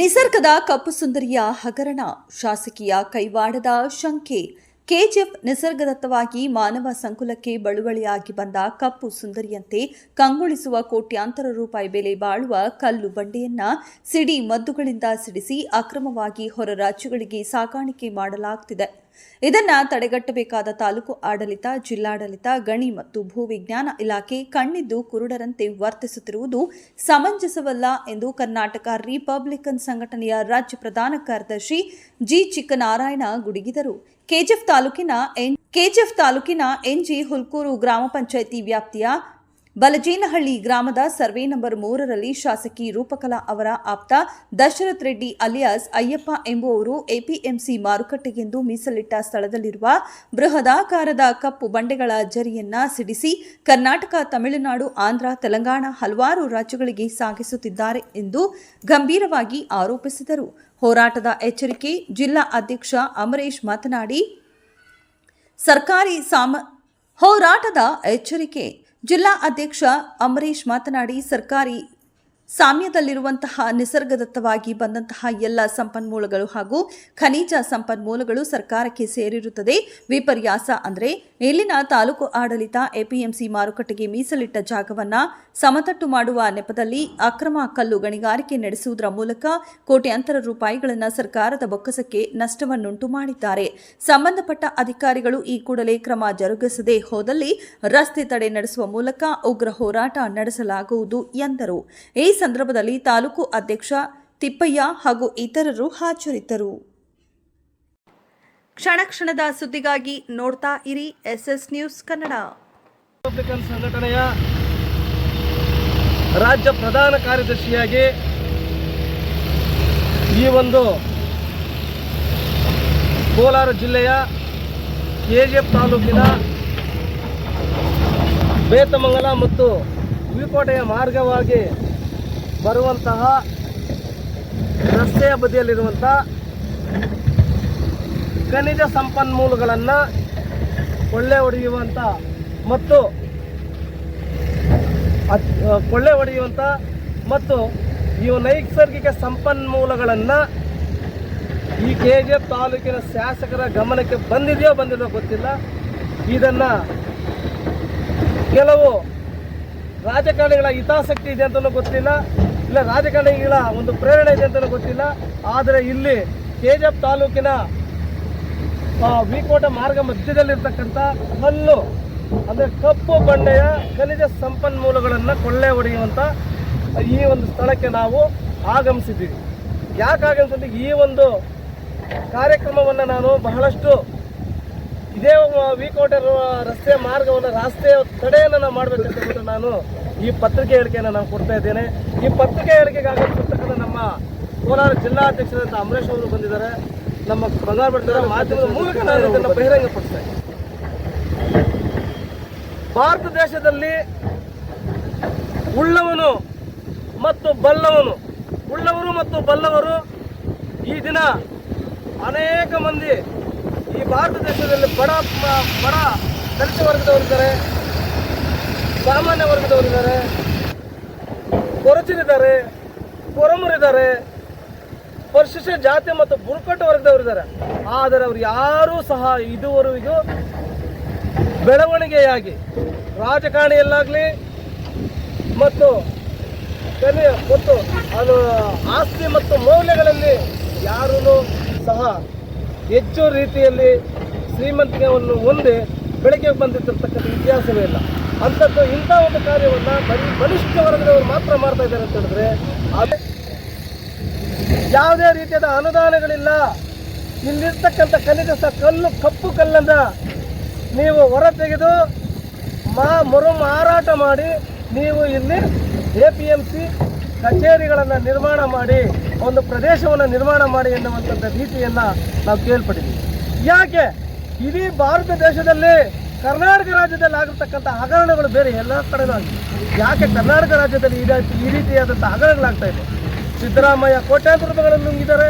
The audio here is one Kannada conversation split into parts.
ನಿಸರ್ಗದ ಕಪ್ಪು ಸುಂದರಿಯ ಹಗರಣ ಶಾಸಕಿಯ ಕೈವಾಡದ ಶಂಕೆ. ಕೆಜಿಎಫ್ ನಿಸರ್ಗದತ್ತವಾಗಿ ಮಾನವ ಸಂಕುಲಕ್ಕೆ ಬಳುವಳಿಯಾಗಿ ಬಂದ ಕಪ್ಪು ಸುಂದರಿಯಂತೆ ಕಂಗೊಳಿಸುವ ಕೋಟ್ಯಾಂತರ ರೂಪಾಯಿ ಬೆಲೆ ಬಾಳುವ ಕಲ್ಲು ಬಂಡೆಯನ್ನ ಸಿಡಿ ಮದ್ದುಗಳಿಂದ ಸಿಡಿಸಿ ಅಕ್ರಮವಾಗಿ ಹೊರ ರಾಜ್ಯಗಳಿಗೆ ಸಾಗಾಣಿಕೆ ಮಾಡಲಾಗುತ್ತಿದೆ ಇದನ್ನ ತಡೆಗಟ್ಟಬೇಕಾದ ತಾಲೂಕು ಆಡಳಿತ, ಜಿಲ್ಲಾಡಳಿತ, ಗಣಿ ಮತ್ತು ಭೂವಿಜ್ಞಾನ ಇಲಾಖೆ ಕಣ್ಣಿದ್ದು ಕುರುಡರಂತೆ ವರ್ತಿಸುತ್ತಿರುವುದು ಸಮಂಜಸವಲ್ಲ ಎಂದು ಕರ್ನಾಟಕ ರಿಪಬ್ಲಿಕನ್ ಸಂಘಟನೆಯ ರಾಜ್ಯ ಪ್ರಧಾನ ಕಾರ್ಯದರ್ಶಿ ಜಿ ಚಿಕ್ಕನಾರಾಯಣ ಗುಡುಗಿದರು. ಕೆಜಿಎಫ್ ತಾಲೂಕಿನ ಎನ್ ಕೆಜಿಎಫ್ ತಾಲೂಕಿನ ಎನ್ಜಿ ಹುಲ್ಕೂರು ಗ್ರಾಮ ಪಂಚಾಯಿತಿ ವ್ಯಾಪ್ತಿಯ ಬಲಜೇನಹಳ್ಳಿ ಗ್ರಾಮದ ಸರ್ವೆ ನಂಬರ್ ಮೂರರಲ್ಲಿ ಶಾಸಕಿ ರೂಪಕಲಾ ಅವರ ಆಪ್ತ ದಶರಥ್ ರೆಡ್ಡಿ ಅಲಿಯಾಸ್ ಅಯ್ಯಪ್ಪ ಎಂಬುವವರು ಎಪಿಎಂಸಿ ಮಾರುಕಟ್ಟೆಗೆಂದು ಮೀಸಲಿಟ್ಟ ಸ್ಥಳದಲ್ಲಿರುವ ಬೃಹದಾಕಾರದ ಕಪ್ಪು ಬಂಡೆಗಳ ಜರಿಯನ್ನ ಸಿಡಿಸಿ ಕರ್ನಾಟಕ, ತಮಿಳುನಾಡು, ಆಂಧ್ರ, ತೆಲಂಗಾಣ ಹಲವಾರು ರಾಜ್ಯಗಳಿಗೆ ಸಾಗಿಸುತ್ತಿದ್ದಾರೆ ಎಂದು ಗಂಭೀರವಾಗಿ ಆರೋಪಿಸಿದರು. ಹೋರಾಟದ ಎಚ್ಚರಿಕೆ, ಜಿಲ್ಲಾ ಅಧ್ಯಕ್ಷ ಅಮರೇಶ್ ಮಾತನಾಡಿ, ಸರ್ಕಾರಿ ಸಾಮ, ಹೋರಾಟದ ಎಚ್ಚರಿಕೆ ಜಿಲ್ಲಾ ಅಧ್ಯಕ್ಷ ಅಂಬರೀಶ್ ಮಾತನಾಡಿ ಸರ್ಕಾರಿ ಸಾಮ್ಯದಲ್ಲಿರುವಂತಹ ನಿಸರ್ಗದತ್ತವಾಗಿ ಬಂದಂತಹ ಎಲ್ಲ ಸಂಪನ್ಮೂಲಗಳು ಹಾಗೂ ಖನಿಜ ಸಂಪನ್ಮೂಲಗಳು ಸರ್ಕಾರಕ್ಕೆ ಸೇರಿರುತ್ತದೆ. ವಿಪರ್ಯಾಸ ಅಂದರೆ ಇಲ್ಲಿನ ತಾಲೂಕು ಆಡಳಿತ ಎಪಿಎಂಸಿ ಮಾರುಕಟ್ಟೆಗೆ ಮೀಸಲಿಟ್ಟ ಜಾಗವನ್ನು ಸಮತಟ್ಟು ಮಾಡುವ ನೆಪದಲ್ಲಿ ಅಕ್ರಮ ಕಲ್ಲು ಗಣಿಗಾರಿಕೆ ನಡೆಸುವುದರ ಮೂಲಕ ಕೋಟ್ಯಾಂತರ ರೂಪಾಯಿಗಳನ್ನು ಸರ್ಕಾರದ ಬೊಕ್ಕಸಕ್ಕೆ ನಷ್ಟವನ್ನುಂಟು ಮಾಡಿದ್ದಾರೆ. ಸಂಬಂಧಪಟ್ಟ ಅಧಿಕಾರಿಗಳು ಈ ಕೂಡಲೇ ಕ್ರಮ ಜರುಗಿಸದೆ ಹೋದಲ್ಲಿ ರಸ್ತೆ ತಡೆ ನಡೆಸುವ ಮೂಲಕ ಉಗ್ರ ಹೋರಾಟ ನಡೆಸಲಾಗುವುದು ಎಂದರು. ಈ ಸಂದರ್ಭದಲ್ಲಿ ತಾಲೂಕು ಅಧ್ಯಕ್ಷ ತಿಪ್ಪಯ್ಯ ಹಾಗೂ ಇತರರು ಹಾಜರಿದ್ದರು. ಕ್ಷಣ ಕ್ಷಣದ ಸುದ್ದಿಗಾಗಿ ನೋಡ್ತಾ ಇರಿ ಎಸ್ಎಸ್ ನ್ಯೂಸ್ ಕನ್ನಡ. ಸಂಘಟನೆಯ ರಾಜ್ಯ ಪ್ರಧಾನ ಕಾರ್ಯದರ್ಶಿಯಾಗಿ ಈ ಒಂದು ಕೋಲಾರ ಜಿಲ್ಲೆಯ ಕೆಜಿಎಫ್ ತಾಲೂಕಿನ ಬೇತಮಂಗಲ ಮತ್ತು ಹುಲಿಕೋಟೆಯ ಮಾರ್ಗವಾಗಿ ಬರುವಂತಹ ರಸ್ತೆಯ ಬದಿಯಲ್ಲಿರುವಂಥ ಖನಿಜ ಸಂಪನ್ಮೂಲಗಳನ್ನು ಕೊಳ್ಳೆ ಹೊಡೆಯುವಂಥ ಮತ್ತು ಕೊಳ್ಳೆ ಹೊಡೆಯುವಂಥ ಮತ್ತು ಇವು ನೈಸರ್ಗಿಕ ಸಂಪನ್ಮೂಲಗಳನ್ನು ಈ ಕೆ ಜಿ ಎಫ್ ತಾಲೂಕಿನ ಶಾಸಕರ ಗಮನಕ್ಕೆ ಬಂದಿದೆಯೋ ಬಂದಿದೆಯೋ ಗೊತ್ತಿಲ್ಲ. ಇದನ್ನು ಕೆಲವು ರಾಜಕಾರಣಿಗಳ ಹಿತಾಸಕ್ತಿ ಇದೆ ಅಂತಲೂ ಗೊತ್ತಿಲ್ಲ. ಇಲ್ಲ, ರಾಜಕಾರಣಿಗಳ ಒಂದು ಪ್ರೇರಣೆ ಇದೆ ಅಂತಲೂ ಗೊತ್ತಿಲ್ಲ. ಆದರೆ ಇಲ್ಲಿ ಕೆ ಜಿ ಎಫ್ ತಾಲೂಕಿನ ವಿಕೋಟ ಮಾರ್ಗ ಮಧ್ಯದಲ್ಲಿರ್ತಕ್ಕಂಥ ಕಲ್ಲು, ಅಂದರೆ ಕಪ್ಪು ಬಂಡೆಯ ಖನಿಜ ಸಂಪನ್ಮೂಲಗಳನ್ನು ಕೊಳ್ಳೆ ಹೊಡೆಯುವಂಥ ಈ ಒಂದು ಸ್ಥಳಕ್ಕೆ ನಾವು ಆಗಮಿಸಿದ್ದೀವಿ. ಯಾಕೆ ಆಗಮಿಸಿದ್ದೀವಿ ಈ ಒಂದು ಕಾರ್ಯಕ್ರಮವನ್ನು ನಾನು ಬಹಳಷ್ಟು ಇದೇ ವಿಕೋಟ ರಸ್ತೆ ಮಾರ್ಗವನ್ನು ರಸ್ತೆಯ ತಡೆಯನ್ನು ನಾವು ಮಾಡಬೇಕಂತ ನಾನು ಈ ಪತ್ರಿಕೆ ಹೇಳಿಕೆಯನ್ನು ನಾನು ಕೊಡ್ತಾ ಇದ್ದೇನೆ. ಈ ಪತ್ರಿಕೆ ಹೇಳಿಕೆಗಾಗಿರ್ತಕ್ಕಂಥ ನಮ್ಮ ಕೋಲಾರ ಜಿಲ್ಲಾಧ್ಯಕ್ಷರಾದಂಥ ಅಮರೇಶ್ ಅವರು ಬಂದಿದ್ದಾರೆ. ನಮ್ಮ ಬಂಗಾರ ಬರ್ತಾರೆ ಮಾಧ್ಯಮದ ಮೂಲಕ ನಾನು ಇದನ್ನು ಬಹಿರಂಗಪಡಿಸ್ತೇನೆ. ಭಾರತ ದೇಶದಲ್ಲಿ ಉಳ್ಳವನು ಮತ್ತು ಬಲ್ಲವನು, ಉಳ್ಳವರು ಮತ್ತು ಬಲ್ಲವರು ಈ ದಿನ ಅನೇಕ ಮಂದಿ ಈ ಭಾರತ ದೇಶದಲ್ಲಿ ಬಡ ಬಡ ದಲಿತ ವರ್ಗದವರಿದ್ದಾರೆ. ಸಾಮಾನ್ಯ ವರ್ಗದವರಿದ್ದಾರೆ ಕೊರಚರಿದ್ದಾರೆ, ಕೊರಮರಿದ್ದಾರೆ, ಪರಿಶಿಷ್ಟ ಜಾತಿ ಮತ್ತು ಬುಡಕಟ್ಟು ವರ್ಗದವರಿದ್ದಾರೆ ಆದರೆ ಅವರು ಯಾರೂ ಸಹ ಇದುವರೆಗೂ ಬೆಳವಣಿಗೆಯಾಗಿ, ರಾಜಕಾರಣಿಯಲ್ಲಾಗಲಿ ಮತ್ತು ಮತ್ತು ಅದು ಆಸ್ತಿ ಮತ್ತು ಮೌಲ್ಯಗಳಲ್ಲಿ ಯಾರೂ ಸಹ ಹೆಚ್ಚು ರೀತಿಯಲ್ಲಿ ಶ್ರೀಮಂತಿಕೆಯನ್ನು ಹೊಂದಿ ಬೆಳಕಿಗೆ ಬಂದಿರ್ತಕ್ಕಂಥ ಇತಿಹಾಸವೇ ಇಲ್ಲ. ಅಂಥದ್ದು ಇಂಥ ಒಂದು ಕಾರ್ಯವನ್ನು ಬರೀ ಬಲಿಷ್ಠ ವರ್ಗದವರು ಮಾತ್ರ ಮಾಡ್ತಾ ಇದ್ದಾರೆ ಅಂತ ಹೇಳಿದ್ರೆ ಅದೇ ಯಾವುದೇ ರೀತಿಯಾದ ಅನುದಾನಗಳಿಲ್ಲ. ಇಲ್ಲಿರ್ತಕ್ಕಂಥ ಖನಿಜ ಕಲ್ಲು ಕಪ್ಪು ಕಲ್ಲನ್ನು ನೀವು ಹೊರ ತೆಗೆದು ಮಾ ಮರು ಮಾರಾಟ ಮಾಡಿ ನೀವು ಇಲ್ಲಿ ಎ ಪಿ ಎಂ ಸಿ ಕಚೇರಿಗಳನ್ನು ನಿರ್ಮಾಣ ಮಾಡಿ, ಒಂದು ಪ್ರದೇಶವನ್ನು ನಿರ್ಮಾಣ ಮಾಡಿ ಎನ್ನುವಂಥದ್ದು ರೀತಿಯನ್ನು ನಾವು ಕೇಳ್ಪಟ್ಟಿದ್ದೀವಿ. ಯಾಕೆ? ಇಡೀ ಭಾರತ ದೇಶದಲ್ಲಿ ಕರ್ನಾಟಕ ರಾಜ್ಯದಲ್ಲಿ ಆಗಿರ್ತಕ್ಕಂಥ ಹಗರಣಗಳು ಬೇರೆ ಎಲ್ಲ ಕಡೆನೂ ಆಗಿದೆ ಯಾಕೆ ಕರ್ನಾಟಕ ರಾಜ್ಯದಲ್ಲಿ ಈ ರೀತಿ ಈ ರೀತಿಯಾದಂಥ ಹಗರಣಗಳಾಗ್ತಾ ಇದೆ? ಸಿದ್ದರಾಮಯ್ಯ ಕೋಟ್ಯಾಂತರ ರೂಪಾಯಿಗಳನ್ನು ನುಂಗಿದ್ದಾರೆ.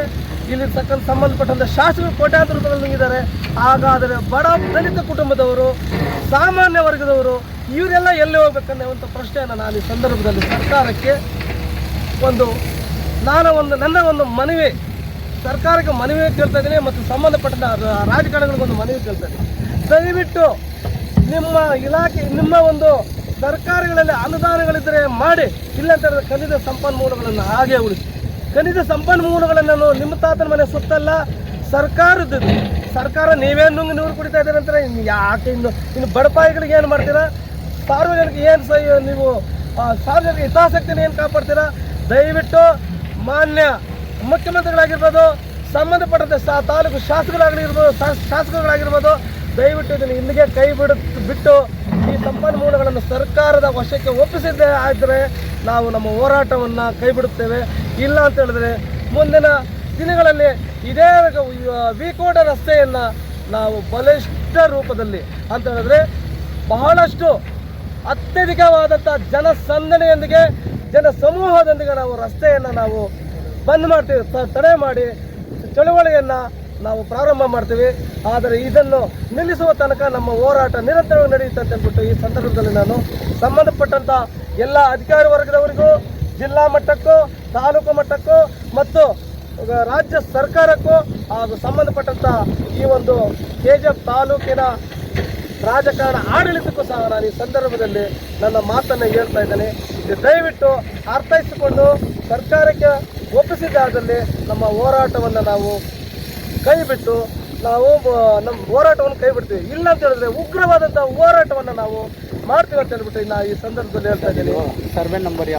ಇಲ್ಲಿರ್ತಕ್ಕಂಥ ಸಂಬಂಧಪಟ್ಟಂಥ ಶಾಸಕರು ಕೋಟ್ಯಾಂತರ ರೂಪಾಯಿಗಳನ್ನು ನುಂಗಿದ್ದಾರೆ. ಹಾಗಾದರೆ ಬಡ ದಲಿತ ಕುಟುಂಬದವರು, ಸಾಮಾನ್ಯ ವರ್ಗದವರು, ಇವರೆಲ್ಲ ಎಲ್ಲಿ ಹೋಗ್ಬೇಕನ್ನುವಂಥ ಪ್ರಶ್ನೆಯನ್ನು ನಾನು ಈ ಸಂದರ್ಭದಲ್ಲಿ ಸರ್ಕಾರಕ್ಕೆ ಒಂದು ನಾನು ಒಂದು ನನ್ನ ಒಂದು ಮನವಿ ಸರ್ಕಾರಕ್ಕೆ ಮನವಿ ಕೇಳ್ತಾ ಇದ್ದೀನಿ ಮತ್ತು ಸಂಬಂಧಪಟ್ಟ ರಾಜಕಾರಣಿಗಳಿಗೊಂದು ಮನವಿ ಕೇಳ್ತಾ ಇದ್ದೀನಿ. ದಯವಿಟ್ಟು ನಿಮ್ಮ ಇಲಾಖೆ, ನಿಮ್ಮ ಒಂದು ಸರ್ಕಾರಗಳಲ್ಲಿ ಅನುದಾನಗಳಿದ್ದರೆ ಮಾಡಿ ಇಲ್ಲ ಅಂತ ಹೇಳಿದ್ರೆ ಖನಿಜ ಸಂಪನ್ಮೂಲಗಳನ್ನು ಹಾಗೆ ಉಳಿಸಿ. ಖನಿಜ ಸಂಪನ್ಮೂಲಗಳನ್ನು ನಿಮ್ಮ ತಾತನ ಮನೆ ಸುತ್ತಲ್ಲ, ಸರ್ಕಾರದ್ದು ಸರ್ಕಾರ ನೀವೇನು ನುಂಗಿ ನೀರು ಕುಡಿತಾ ಇದ್ದೀರ ಅಂತಾರೆ? ಇನ್ನು ಯಾಕೆ ಇನ್ನು ಇನ್ನು ಬಡಪಾಯಿಗಳಿಗೆ ಏನು ಮಾಡ್ತೀರಾ? ಸಾರ್ವಜನಿಕ ಏನು ಸಹ, ನೀವು ಸಾರ್ವಜನಿಕ ಹಿತಾಸಕ್ತಿನ ಏನು ಕಾಪಾಡ್ತೀರಾ? ದಯವಿಟ್ಟು ಮಾನ್ಯ ಮುಖ್ಯಮಂತ್ರಿಗಳಾಗಿರ್ಬೋದು, ಸಂಬಂಧಪಟ್ಟಂತೆ ಸಾ, ತಾಲೂಕು ಶಾಸಕರಾಗಿರ್ಬೋದು ಶಾ- ಶಾಸಕರುಗಳಾಗಿರ್ಬೋದು ದಯವಿಟ್ಟು ಇದನ್ನು ಇಲ್ಲಿಗೆ ಕೈ ಬಿಡ ಬಿಟ್ಟು ಈ ಸಂಪನ್ಮೂಲಗಳನ್ನು ಸರ್ಕಾರದ ವಶಕ್ಕೆ ಒಪ್ಪಿಸಿದ್ದೇ ಆದರೆ ನಾವು ನಮ್ಮ ಹೋರಾಟವನ್ನು ಕೈ ಬಿಡುತ್ತೇವೆ. ಇಲ್ಲ ಅಂತ ಹೇಳಿದ್ರೆ ಮುಂದಿನ ದಿನಗಳಲ್ಲಿ ಇದೇ ವಿಕೋಟ ರಸ್ತೆಯನ್ನು ನಾವು ಬಲಿಷ್ಠ ರೂಪದಲ್ಲಿ ಅಂತ ಹೇಳಿದ್ರೆ ಬಹಳಷ್ಟು ಅತ್ಯಧಿಕವಾದಂಥ ಜನಸಂದಣಿಯೊಂದಿಗೆ ಜನ ಸಮೂಹದೊಂದಿಗೆ ನಾವು ರಸ್ತೆಯನ್ನು ನಾವು ಬಂದ್ ಮಾಡ್ತೀವಿ. ತಡೆ ಮಾಡಿ ಚಳುವಳಿಯನ್ನು ನಾವು ಪ್ರಾರಂಭ ಮಾಡ್ತೀವಿ. ಆದರೆ ಇದನ್ನು ನಿಲ್ಲಿಸುವ ತನಕ ನಮ್ಮ ಹೋರಾಟ ನಿರಂತರವಾಗಿ ನಡೆಯುತ್ತೆ ಅಂತ ಅಂದ್ಬಿಟ್ಟು ಈ ಸಂದರ್ಭದಲ್ಲಿ ನಾನು ಸಂಬಂಧಪಟ್ಟಂಥ ಎಲ್ಲ ಅಧಿಕಾರಿ ವರ್ಗದವರಿಗೂ, ಜಿಲ್ಲಾ ಮಟ್ಟಕ್ಕೂ, ತಾಲೂಕು ಮಟ್ಟಕ್ಕೂ ಮತ್ತು ರಾಜ್ಯ ಸರ್ಕಾರಕ್ಕೂ ಹಾಗೂ ಸಂಬಂಧಪಟ್ಟಂಥ ಈ ಒಂದು ಕೆ ಜಿ ಎಫ್ ತಾಲೂಕಿನ ರಾಜಕಾರಣ ಆಡಳಿತಕ್ಕೂ ಸಹ ನಾನು ಈ ಸಂದರ್ಭದಲ್ಲಿ ನನ್ನ ಮಾತನ್ನು ಹೇಳ್ತಾ ಇದ್ದೇನೆ. ಇದು ದಯವಿಟ್ಟು ಅರ್ಥೈಸಿಕೊಂಡು ಸರ್ಕಾರಕ್ಕೆ ಒಪ್ಪಿಸಿದ್ದಾದಲ್ಲಿ ನಮ್ಮ ಹೋರಾಟವನ್ನು ನಾವು ಕೈ ಬಿಟ್ಟು ನಾವು ನಮ್ಮ ಹೋರಾಟವನ್ನು ಕೈ ಬಿಡ್ತೀವಿ. ಇಲ್ಲ ಅಂತ ಹೇಳಿದ್ರೆ ಉಗ್ರವಾದಂಥ ಹೋರಾಟವನ್ನು ನಾವು ಮಾಡ್ತೀವಿ ಅಂತ ಹೇಳ್ಬಿಟ್ಟು ನಾ ಈ ಸಂದರ್ಭದಲ್ಲಿ ಹೇಳ್ತಾ ಇದ್ದೀನಿ. Survey number